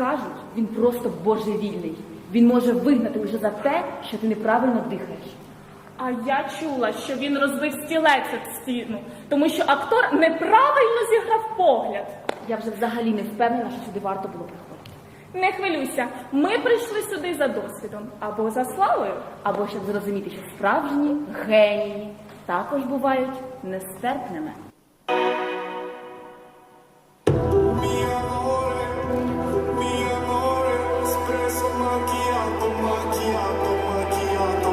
Кажуть, він просто божевільний. Він може вигнати лише за те, що ти неправильно дихаєш. А я чула, що він розбив стілець об стіну, тому що актор неправильно зіграв погляд. Я вже взагалі не впевнена, що сюди варто було приходити. Не хвилюйся, ми прийшли сюди за досвідом або за славою. Або щоб зрозуміти, що справжні генії також бувають нестерпними. Lord.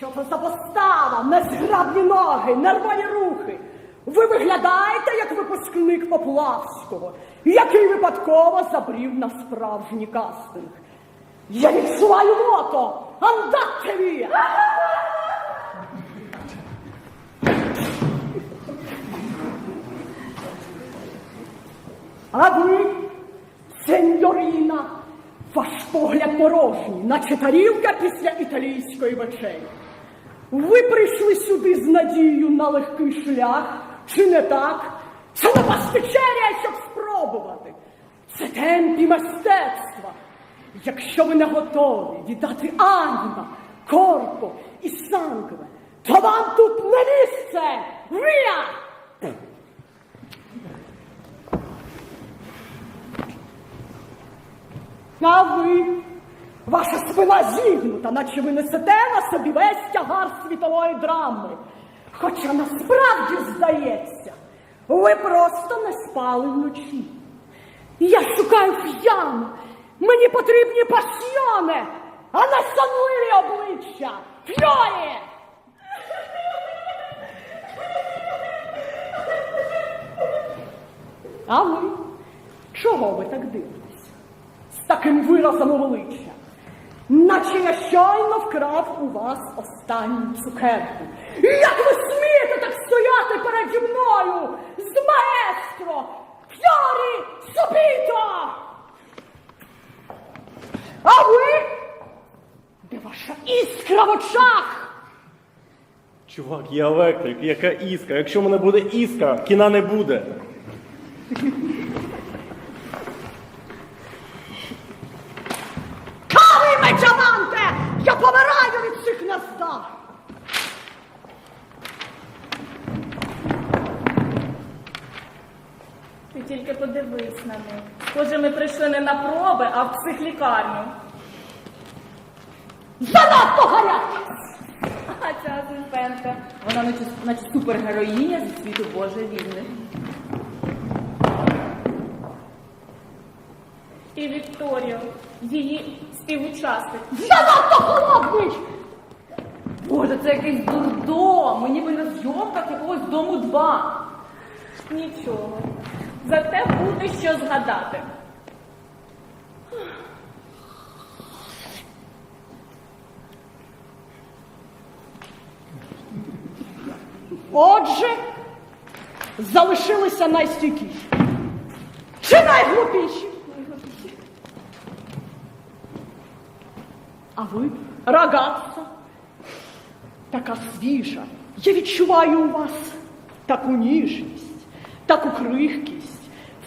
Що це за постава, незграбні ноги, нервові рухи. Ви виглядаєте як випускник Поплавського, який випадково забрів на справжній кастинг. Я відчуваю лото! Андатте вія! А ви, сеньоріна, ваш погляд порожній, наче тарілка після італійської вечері. Ви прийшли сюди з надією на легкий шлях, чи не так? Це не вас щоб спробувати. Це темпі мистецтва. Якщо ви не готові віддати аніма, корпо і сангве, то вам тут не місце! Вія! А ви, ваша спина зігнута, наче ви несете на собі весь тягар світової драми. Хоча насправді здається, ви просто не спали вночі. Я шукаю п'яну, мені потрібні пасьйони, а не сонливі обличчя. Фьорі! А ви? Чого ви так дивитесь? З таким виразом обличчя? Наче я щойно вкрав у вас останню цукерку. Як ви смієте так стояти переді мною з маестро? Фьорі Супіто! А ви? Де ваша іскра в очах? Чувак, я електрик, яка іскра. Якщо в мене буде іскра, кіна не буде. Подивись на них. Схоже, ми прийшли не на проби, а в психлікарню. Занадто гаряче! А ця Зульфенка, вона наче, наче супергероїня зі світу божевільних. І Вікторія, її співучасник. Занадто холодний! Боже, це якийсь дурдом. Ми ніби на зйомках якогось дому два. Нічого. Зате буде що згадати. Отже, залишилися найстійкіші. Чи найглупіші? А ви, рагazza, така свіжа. Я відчуваю у вас таку ніжність, таку крихкість.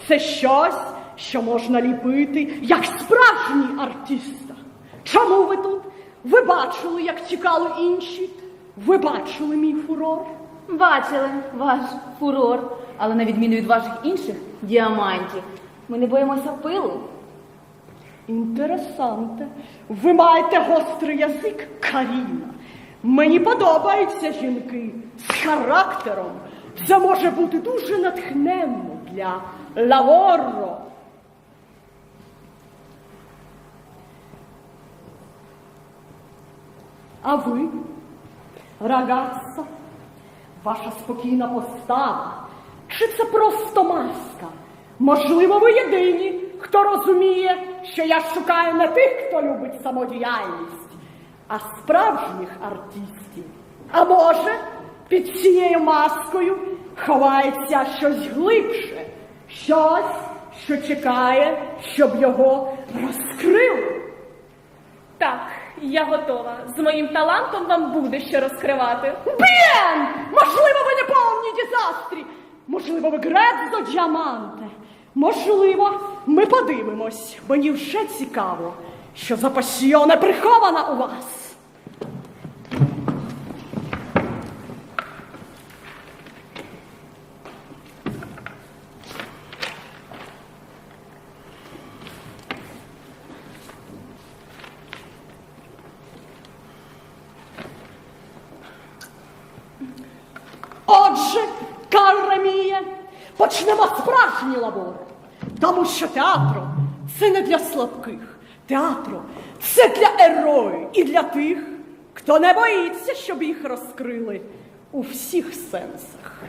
Це щось, що можна ліпити, як справжній артиста. Чому ви тут? Ви бачили, як тікали інші? Ви бачили мій фурор? Бачили ваш фурор, але на відміну від ваших інших діамантів, ми не боїмося пилу. Інтересанте. Ви маєте гострий язик, Каріна. Мені подобаються жінки з характером. Це може бути дуже натхненно для лаворо. А ви, рагazza, ваша спокійна постава, чи це просто маска? Можливо, ви єдині, хто розуміє, що я шукаю не тих, хто любить самодіяльність, а справжніх артистів. А може, під цією маскою ховається щось глибше, щось, що чекає, щоб його розкрили. Так, я готова. З моїм талантом вам буде що розкривати. Бен! Можливо, ви не повні дизастрі. Можливо, ви Грецо Діаманте. Можливо, ми подивимось. Мені вже цікаво, що за пасіоне прихована у вас. Отже, Карамія, почнемо справжній лабори, Тому що театро це не для слабких. Театро це для героїв і для тих, хто не боїться, щоб їх розкрили у всіх сенсах.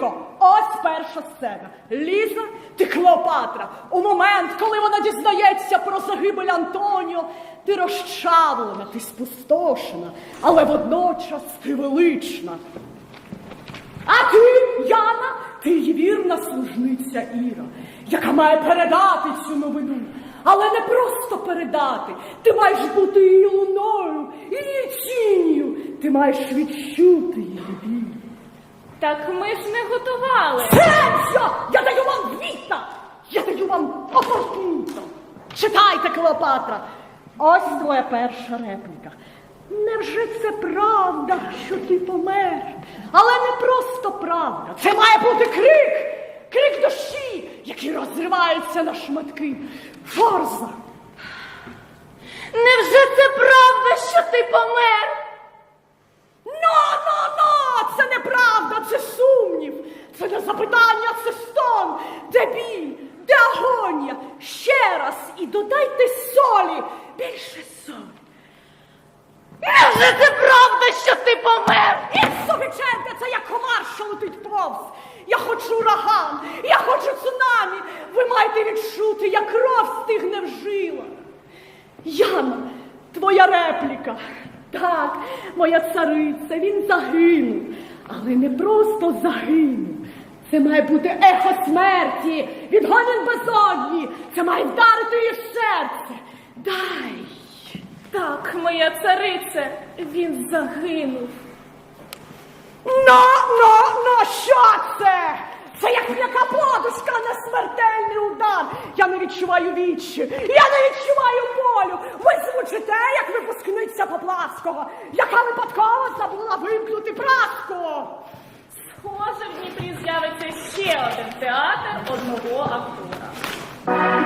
Так, Ось перша сцена. Ліза, ти Клеопатра. У момент, коли вона дізнається про загибель Антоніо, ти розчавлена, ти спустошена, але водночас ти велична. А ти, Яна, ти її вірна служниця Іра, яка має передати цю новину. Але не просто передати. Ти маєш бути її луною, її тінню. Ти маєш відчути її. Так ми ж не готували. Сенсо! Я даю вам віта! Я даю вам опортуніто! Читайте, Клеопатра! Ось твоя перша репліка. Невже це правда, що ти помер? Але не просто правда. Це має бути крик! Крик душі, який розривається на шматки. Форза! Невже це правда, що ти помер? Но, но, но! Це неправда, це сумнів. Це не запитання, це стон. Де біль, де агонія? Ще раз і додайте солі. Більше солі. Невже це правда, що ти помер? Іссо Віченте, це як комар, що летить повз. Я хочу ураган, я хочу цунамі. Ви маєте відчути, як кров стигне в жилах. Яна, твоя репліка. Так, моя цариця, він загинув. Але не просто загинув. Це має бути ехо смерті, відгонен безодні. Це має вдарити її в серце. Дай. Так, моя царице, він загинув. Но, но, но, що це? Це як м'яка подушка на смертельний удар. Я не відчуваю вічі, я не відчуваю болю. Ви звучите, як випускниця Поплавського, яка випадково забула вимкнути праску. Схоже, в Дніпрі з'явиться ще один театр одного актора.